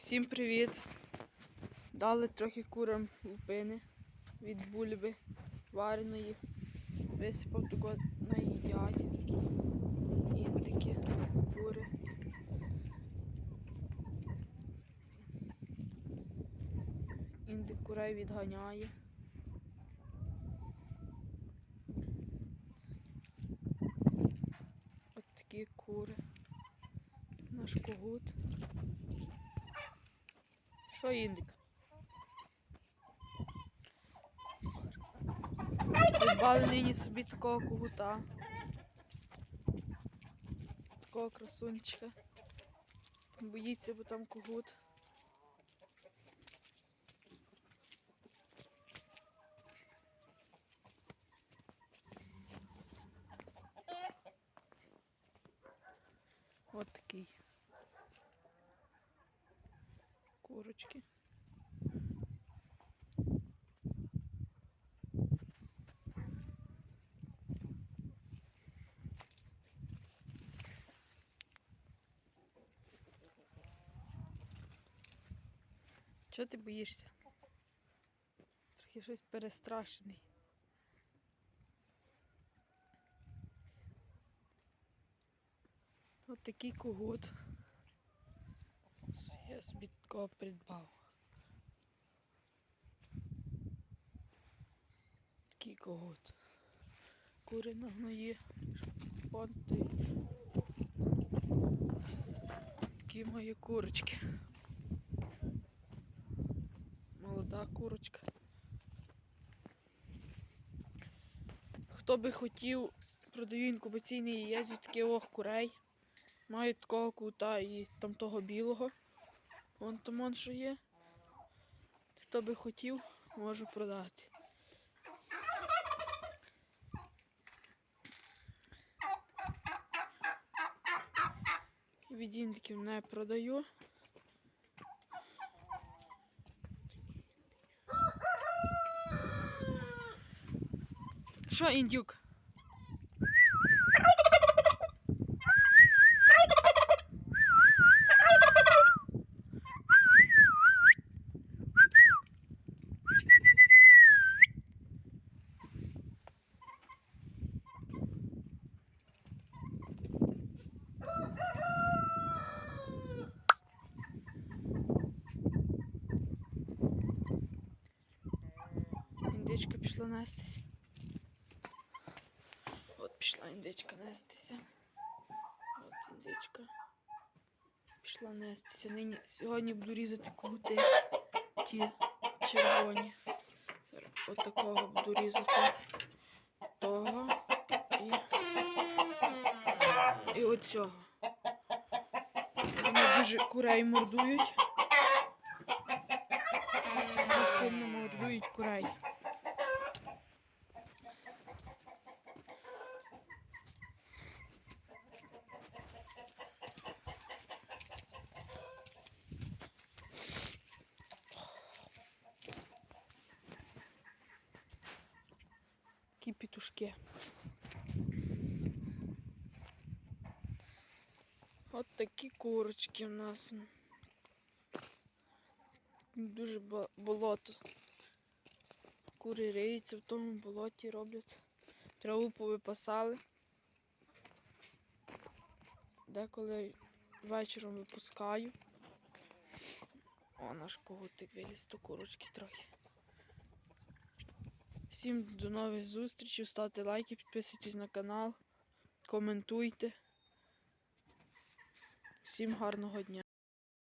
Всім привіт! Дали трохи курам лупини від бульби вареної. Висипав тако наїдять. Індики, кури. Індик курей відганяє. От такі кури. Наш когут. Що індик? Придбали нині собі такого когута. Такого красунчика. Боїться, бо там когут. От такий. Курочки. Чого ти боїшся? Трохи щось перестрашений. От такий когут. Я собі такого придбав. Такий когут. Кури на гної. Понти. Такі мої курочки. Молода курочка. Хто би хотів, продаю інкубаційний яєць від таких курей. Маю такого кута і там того білого. Вон там он що є. Хто би хотів, можу продати. Від індиків не продаю. Що, індюк? Індичка пішла нестися. От пішла індичка нестися. От індичка. Пішла нестися. Нині сьогодні буду різати кути ті червоні. От такого буду різати. Того і, і оцього. Вони дуже курей мордують. Сильно мордують курей. Такі петушки. От такі курочки в нас. Дуже бо- болото. Кури риються в тому болоті роблять. Траву повипасали. Деколи вечором випускаю. О, наш когутик виліз до курочки трохи. Всім до нових зустрічей. Ставте лайки, підписуйтесь на канал, коментуйте. Всім гарного дня.